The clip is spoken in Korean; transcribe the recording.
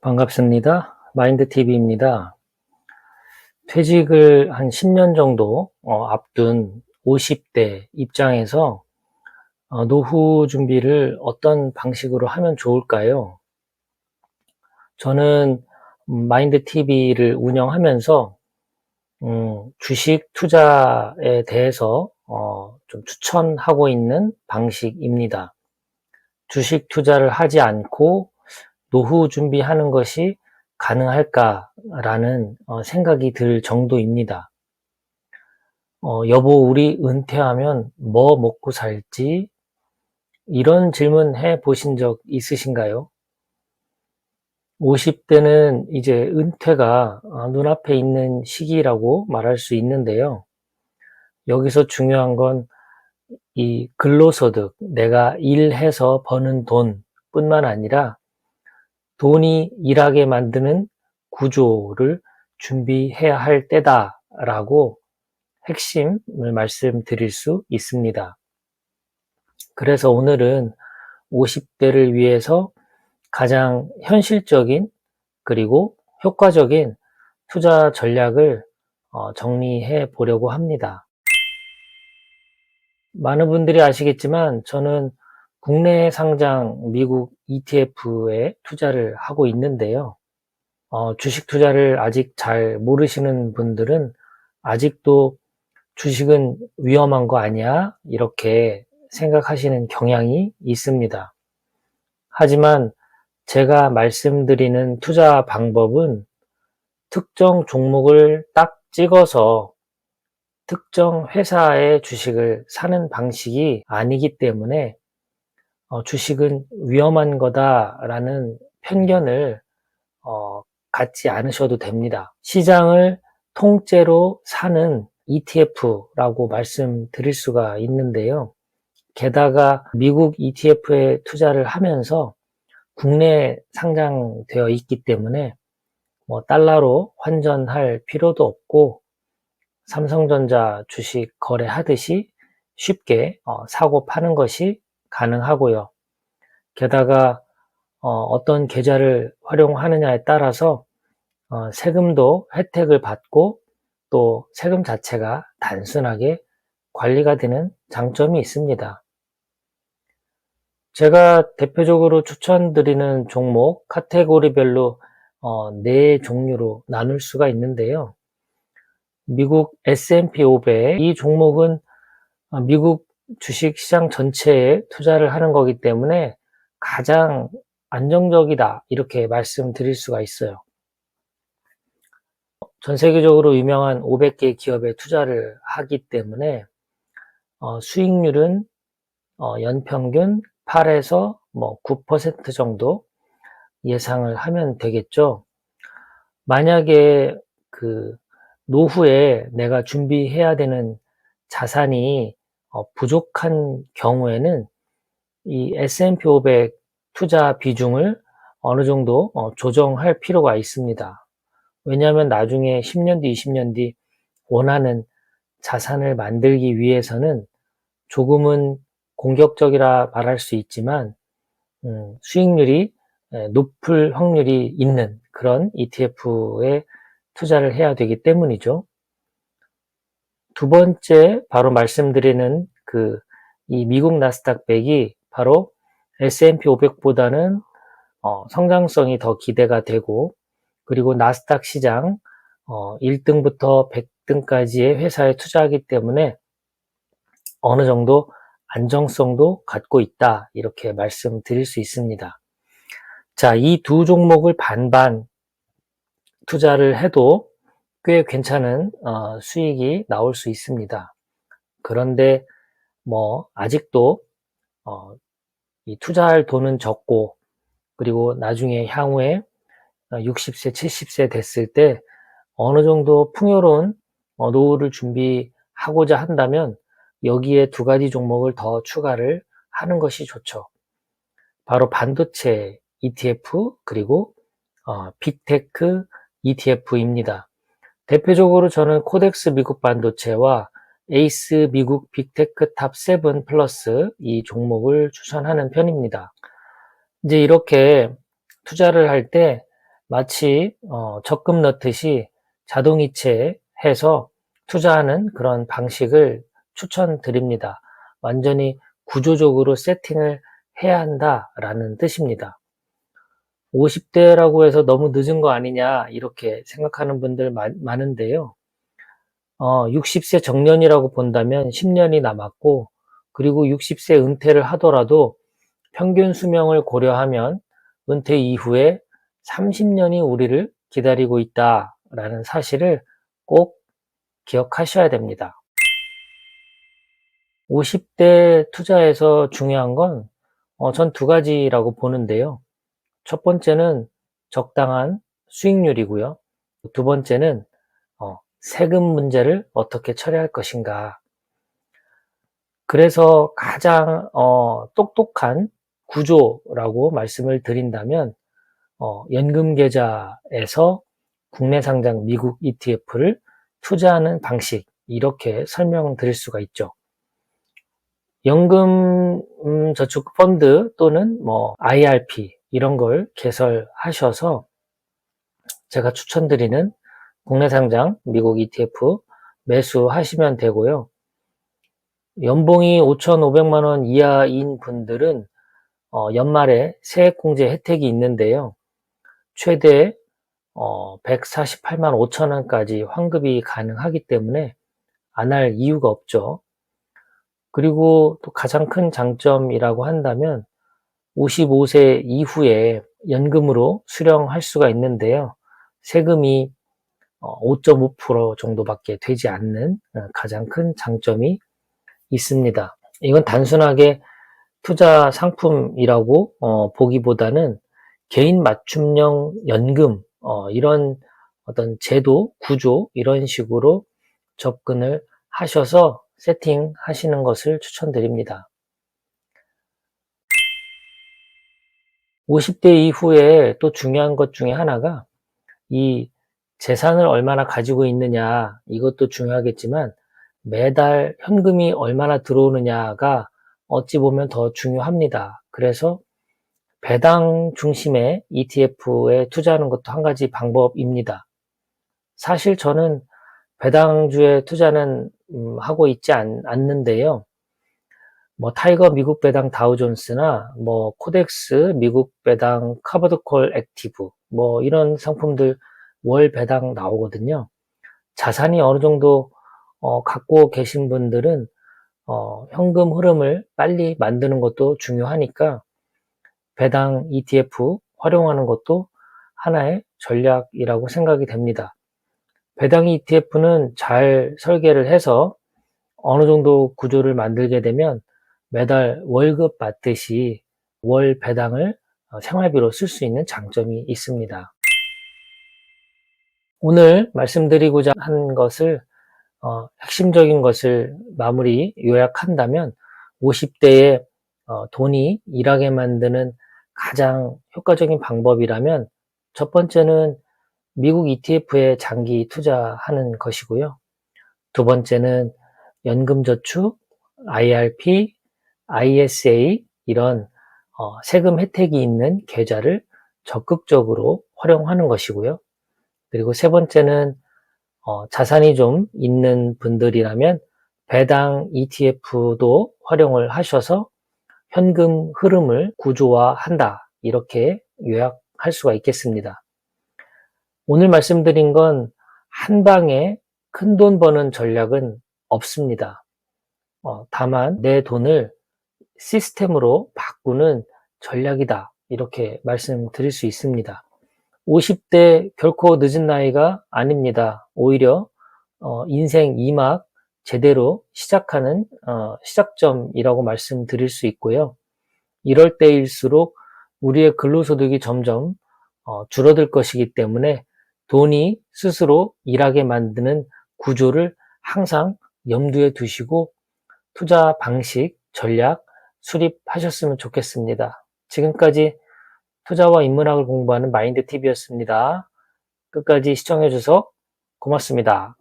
반갑습니다. 마인드TV입니다. 퇴직을 한 10년 정도 어, 앞둔 50대 입장에서 어, 노후 준비를 어떤 방식으로 하면 좋을까요? 저는 음, 마인드TV를 운영하면서 음, 주식 투자에 대해서 어, 좀 추천하고 있는 방식입니다. 주식 투자를 하지 않고 노후 준비하는 것이 가능할까라는 어, 생각이 들 정도입니다. 어, 여보, 우리 은퇴하면 뭐 먹고 살지? 이런 질문 해 보신 적 있으신가요? 50대는 이제 은퇴가 어, 눈앞에 있는 시기라고 말할 수 있는데요. 여기서 중요한 건 이 근로소득, 내가 일해서 버는 돈 뿐만 아니라 돈이 일하게 만드는 구조를 준비해야 할 때다라고 핵심을 말씀드릴 수 있습니다. 그래서 오늘은 50대를 위해서 가장 현실적인 그리고 효과적인 투자 전략을 어, 정리해 보려고 합니다. 많은 분들이 아시겠지만 저는 국내 상장 미국 ETF에 투자를 하고 있는데요. 어, 주식 투자를 아직 잘 모르시는 분들은 아직도 주식은 위험한 거 아니야? 이렇게 생각하시는 경향이 있습니다. 하지만 제가 말씀드리는 투자 방법은 특정 종목을 딱 찍어서 특정 회사의 주식을 사는 방식이 아니기 때문에 어, 주식은 위험한 거다라는 편견을 어, 갖지 않으셔도 됩니다. 시장을 통째로 사는 ETF라고 말씀드릴 수가 있는데요. 게다가 미국 ETF에 투자를 하면서 국내에 상장되어 있기 때문에 뭐 달러로 환전할 필요도 없고 삼성전자 주식 거래하듯이 쉽게 어, 사고 파는 것이 가능하고요. 게다가 어, 떤 계좌를 활용하느냐에 따라서 어, 세금도 혜택을 받고 또 세금 자체가 단순하게 관리가 되는 장점이 있습니다. 제가 대표적으로 추천드리는 종목 카테고리별로 어, 네 종류로 나눌 수가 있는데요. 미국 S&P 500, 이 종목은 어, 미국 주식시장 전체에 투자를 하는 거기 때문에 가장 안정적이다 이렇게 말씀드릴 수가 있어요. 전 세계적으로 유명한 500개 기업에 투자를 하기 때문에 어, 수익률은 어, 연평균 8에서 뭐 9% 정도 예상을 하면 되겠죠. 만약에 그 노후에 내가 준비해야 되는 자산이 어, 부족한 경우에는 이 S&P 500 투자 비중을 어느 정도 어, 조정할 필요가 있습니다. 왜냐하면 나중에 10년 뒤, 20년 뒤 원하는 자산을 만들기 위해서는 조금은 공격적이라 말할 수 있지만 음, 수익률이 높을 확률이 있는 그런 ETF에 투자를 해야 되기 때문이죠. 두 번째 바로 말씀드리는 그 이 미국 나스닥 100이 바로 S&P 500보다는 어, 성장성이 더 기대가 되고 그리고 나스닥 시장 어, 1등부터 100등까지의 회사에 투자하기 때문에 어느 정도 안정성도 갖고 있다 이렇게 말씀드릴 수 있습니다. 자, 이 두 종목을 반반 투자를 해도 꽤 괜찮은 어, 수익이 나올 수 있습니다. 그런데 뭐 아직도 어, 투자할 돈은 적고 그리고 나중에 향후에 60세, 70세 됐을 때 어느 정도 풍요로운 어, 노후를 준비하고자 한다면 여기에 두 가지 종목을 더 추가를 하는 것이 좋죠. 바로 반도체 ETF 그리고 어, 빅테크 ETF입니다. 대표적으로 저는 코덱스 미국 반도체와 에이스 미국 빅테크 탑7 플러스 이 종목을 추천하는 편입니다. 이제 이렇게 투자를 할 때 마치 어, 적금 넣듯이 자동이체 해서 투자하는 그런 방식을 추천드립니다. 완전히 구조적으로 세팅을 해야 한다라는 뜻입니다. 50대라고 해서 너무 늦은 거 아니냐 이렇게 생각하는 분들 많은데요. 어, 60세 정년이라고 본다면 10년이 남았고 그리고 60세 은퇴를 하더라도 평균 수명을 고려하면 은퇴 이후에 30년이 우리를 기다리고 있다라는 사실을 꼭 기억하셔야 됩니다. 50대 투자에서 중요한 건, 어, 전 두 가지라고 보는데요. 첫 번째는 적당한 수익률이고요. 두 번째는, 어, 세금 문제를 어떻게 처리할 것인가. 그래서 가장, 어, 똑똑한 구조라고 말씀을 드린다면, 어, 연금계좌에서 국내 상장 미국 ETF를 투자하는 방식, 이렇게 설명드릴 수가 있죠. 연금 음, 저축 펀드 또는 뭐 IRP 이런 걸 개설하셔서 제가 추천드리는 국내 상장 미국 ETF 매수하시면 되고요. 연봉이 5,500만 원 이하인 분들은 어, 연말에 세액공제 혜택이 있는데요. 최대 어, 148만 5천 원까지 환급이 가능하기 때문에 안 할 이유가 없죠. 그리고 또 가장 큰 장점이라고 한다면 55세 이후에 연금으로 수령할 수가 있는데요. 세금이 5.5% 어, 정도밖에 되지 않는 어, 가장 큰 장점이 있습니다. 이건 단순하게 투자 상품이라고 어, 보기보다는 개인 맞춤형 연금 이런 어떤 제도 구조 이런 식으로 접근을 하셔서 세팅 하시는 것을 추천드립니다. 50대 이후에 또 중요한 것 중에 하나가 이 재산을 얼마나 가지고 있느냐 이것도 중요하겠지만 매달 현금이 얼마나 들어오느냐가 어찌 보면 더 중요합니다. 그래서 배당 중심의 ETF에 투자하는 것도 한 가지 방법입니다. 사실 저는 배당주에 투자는 음, 하고 있지 않, 않는데요. 뭐 타이거 미국 배당 다우존스나 뭐 코덱스 미국 배당 카버드콜 액티브 뭐 이런 상품들 월 배당 나오거든요. 자산이 어느 정도 어, 갖고 계신 분들은 어, 현금 흐름을 빨리 만드는 것도 중요하니까 배당 ETF 활용하는 것도 하나의 전략이라고 생각이 됩니다. 배당 ETF는 잘 설계를 해서 어느 정도 구조를 만들게 되면 매달 월급 받듯이 월 배당을 어, 생활비로 쓸 수 있는 장점이 있습니다. 오늘 말씀드리고자 한 것을 어, 핵심적인 것을 마무리 요약한다면 50대에 어, 돈이 일하게 만드는 가장 효과적인 방법이라면 첫 번째는 미국 ETF에 장기 투자하는 것이고요. 두 번째는 연금저축, IRP, ISA 이런 어, 세금 혜택이 있는 계좌를 적극적으로 활용하는 것이고요. 그리고 세 번째는 어, 자산이 좀 있는 분들이라면 배당 ETF도 활용을 하셔서 현금 흐름을 구조화한다. 이렇게 요약할 수가 있겠습니다. 오늘 말씀드린 건 한 방에 큰 돈 버는 전략은 없습니다. 어, 다만 내 돈을 시스템으로 바꾸는 전략이다. 이렇게 말씀드릴 수 있습니다. 50대 결코 늦은 나이가 아닙니다. 오히려 어, 인생 2막 제대로 시작하는 어, 시작점이라고 말씀드릴 수 있고요. 이럴 때일수록 우리의 근로소득이 점점 어, 줄어들 것이기 때문에 돈이 스스로 일하게 만드는 구조를 항상 염두에 두시고 투자 방식, 전략 수립하셨으면 좋겠습니다. 지금까지 투자와 인문학을 공부하는 마인드TV였습니다. 끝까지 시청해주셔서 고맙습니다.